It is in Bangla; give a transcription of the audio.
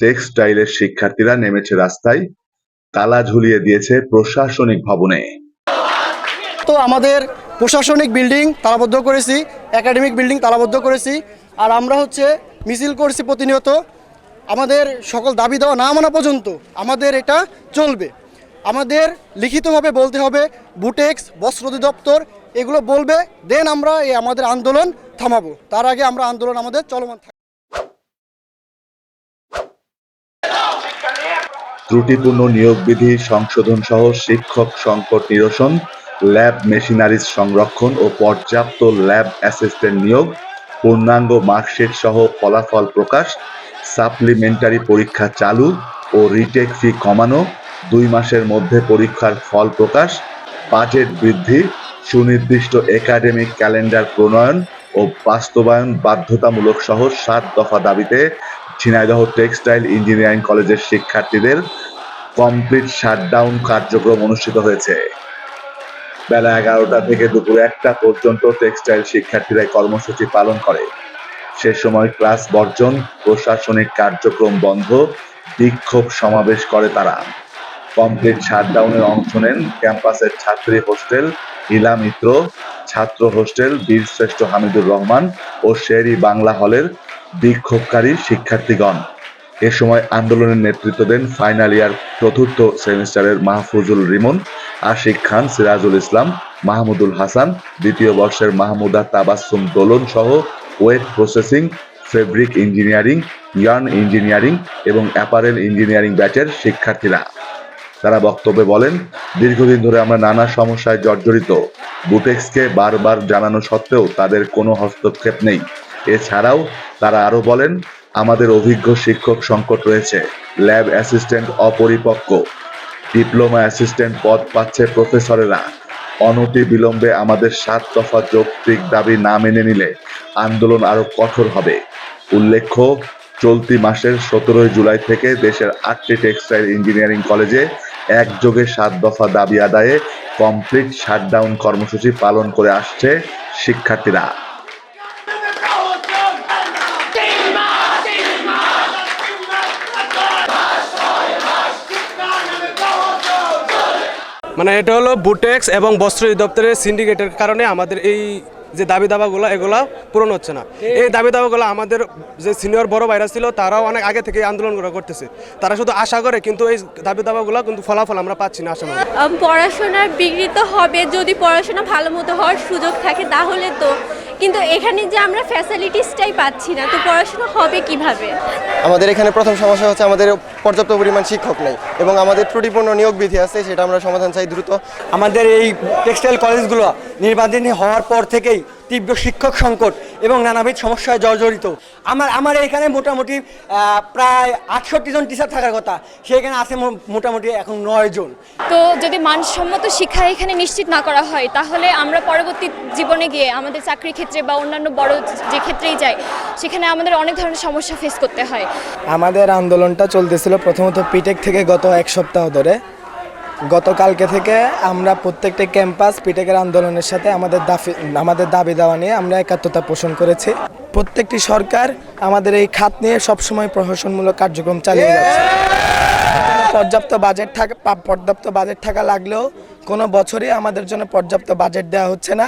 টেক্সটাইলের শিক্ষার্থীরা নেমেছে রাস্তায়, তালা ঝুলিয়ে দিয়েছে প্রশাসনিক ভবনে। তো আমাদের প্রশাসনিক বিল্ডিং তালাবদ্ধ করেছি, একাডেমিক বিল্ডিং তালাবদ্ধ করেছি, আর আমরা হচ্ছে মিছিল করছি প্রতিনিয়ত। আমাদের সকল দাবি দেওয়া না মানা পর্যন্ত আমাদের এটা চলবে। আমাদের লিখিতভাবে বলতে হবে বুটেক্স বস্ত্র অধিদপ্তর এগুলো বলবে, দেন আমরা এই আমাদের আন্দোলন থামাবো। তার আগে আমরা আন্দোলন আমাদের চলমান ত্রুটিপূর্ণ নিয়োগ বিধি সংশোধন সহ শিক্ষক সংকট নিরসন, ল্যাব মেশিনারিজ সংরক্ষণ ও পর্যাপ্ত ল্যাব অ্যাসিস্ট্যান্ট নিয়োগ, পূর্ণাঙ্গ মার্কশিট সহ ফলাফল প্রকাশ, সাপ্লিমেন্টারি পরীক্ষা চালু ও রিটেক ফি কমানো, দুই মাসের মধ্যে পরীক্ষার ফল প্রকাশ, বাজেট বৃদ্ধি, সুনির্দিষ্ট একাডেমিক ক্যালেন্ডার প্রণয়ন ও বাস্তবায়ন বাধ্যতামূলক সহ সাত দফা দাবিতে ঝিনাইদহ টেক্সটাইল ইঞ্জিনিয়ারিং কলেজের শিক্ষার্থীদের কমপ্লিট শাটডাউন কার্যক্রম অনুষ্ঠিত হয়েছে। বেলা এগারোটা থেকে দুপুর একটা পর্যন্ত টেক্সটাইল শিক্ষার্থীরা কর্মসূচি পালন করে। সে সময় ক্লাস বর্জন, প্রশাসনিক কার্যক্রম বন্ধ, বিক্ষোভ সমাবেশ করে তারা। কমপ্লিট শাটডাউনের অংশ নেন ক্যাম্পাসের ছাত্রী হোস্টেল ইলা মিত্র, ছাত্র হোস্টেল বীরশ্রেষ্ঠ হামিদুর রহমান ও শেরি বাংলা হলের বিক্ষোভকারী শিক্ষার্থীগণ। এ সময় আন্দোলনের নেতৃত্ব দেন ফাইনাল ইয়ার চতুর্থ সেমিস্টারের মাহফুজুল রিমন, আশিক খান, সিরাজুল ইসলাম, মাহমুদুল হাসান, দ্বিতীয় বর্ষের মাহমুদা তাবাসসুম দোলন সহ wet processing, fabric engineering, yarn engineering এবং অ্যাপারেল ইঞ্জিনিয়ারিং ব্যাচের শিক্ষার্থীরা। তারা বক্তব্যে বলেন, দীর্ঘদিন ধরে আমরা নানা সমস্যায় জর্জরিত। বুটেক্সকে বারবার জানানো সত্ত্বেও তাদের কোনো হস্তক্ষেপ নেই। এছাড়াও তারা আরও বলেন, আমাদের অভিজ্ঞ শিক্ষক সংকট রয়েছে। ল্যাব অ্যাসিস্ট্যান্ট অপরিপক্ক। ডিপ্লোমা অ্যাসিস্ট্যান্ট পদ পাচ্ছে প্রফেসরেরা। অনতি বিলম্বে আমাদের সাত দফা যৌক্তিক দাবি না মেনে নিলে আন্দোলন আরও কঠোর হবে। উল্লেখ্য, চলতি মাসের সতেরোই জুলাই থেকে দেশের আটটি টেক্সটাইল ইঞ্জিনিয়ারিং কলেজে একযোগে সাত দফা দাবি আদায়ে কমপ্লিট শাটডাউন কর্মসূচি পালন করে আসছে শিক্ষার্থীরা। মানে এটা হলো বুটেক্স এবং বস্ত্র দপ্তরের সিন্ডিকেটের কারণে আমাদের এই যে দাবি দাবাগুলো এগুলো পূরণ হচ্ছে না। এই দাবি দাবাগুলো আমাদের যে সিনিয়র বড় ভাইরা ছিল তারাও অনেক আগে থেকে এই আন্দোলনগুলো করতেছে। তারা শুধু আশা করে কিন্তু এই দাবি দাবাগুলো কিন্তু ফলাফল আমরা পাচ্ছি না আশা পড়াশোনার বিঘ্নিত হবে যদি পড়াশোনা ভালো মতো হওয়ার সুযোগ থাকে তাহলে তো। কিন্তু এখানে যে আমরা ফ্যাসিলিটিসটাই পাচ্ছি না তো পড়াশোনা হবে কীভাবে? আমাদের এখানে প্রথম সমস্যা হচ্ছে আমাদের পর্যাপ্ত পরিমাণ শিক্ষক নেই এবং আমাদের ত্রুটিপূর্ণ নিয়োগ বিধি আছে সেটা আমরা সমাধান চাই দ্রুত। আমাদের এই টেক্সটাইল কলেজগুলো নির্বাচনী হওয়ার পর থেকেই তীব্র শিক্ষক সংকট এবং নানাবিধ সমস্যায় জর্জরিত। আমার আমার এখানে মোটামুটি প্রায় আটষট্টি জন টিচার থাকার কথা সেখানে আছে মো- মোটামুটি এখন নয় জন। তো যদি মানসম্মত শিক্ষা এখানে নিশ্চিত না করা হয় তাহলে আমরা পরবর্তী জীবনে গিয়ে আমাদের চাকরির ক্ষেত্রে বা অন্যান্য বড় যে ক্ষেত্রেই যাই সেখানে আমাদের অনেক ধরনের সমস্যা ফেস করতে হয়। আমাদের আন্দোলনটা চলতেছিল প্রথমত পিটেক থেকে গত এক সপ্তাহ ধরে। গতকালকে থেকে আমরা প্রত্যেকটা ক্যাম্পাস পিটেকের আন্দোলনের সাথে আমাদের দাবি আমাদের দাবি দেওয়া নিয়ে আমরা একাত্মতা পোষণ করেছি। প্রত্যেকটি সরকার আমাদের এই খাত নিয়ে সবসময় প্রশাসনমূলক কার্যক্রম চালিয়ে যাচ্ছে। পর্যাপ্ত বাজেট থাকা পর্যাপ্ত বাজেট থাকা লাগলেও কোনো বছরই আমাদের জন্য পর্যাপ্ত বাজেট দেওয়া হচ্ছে না।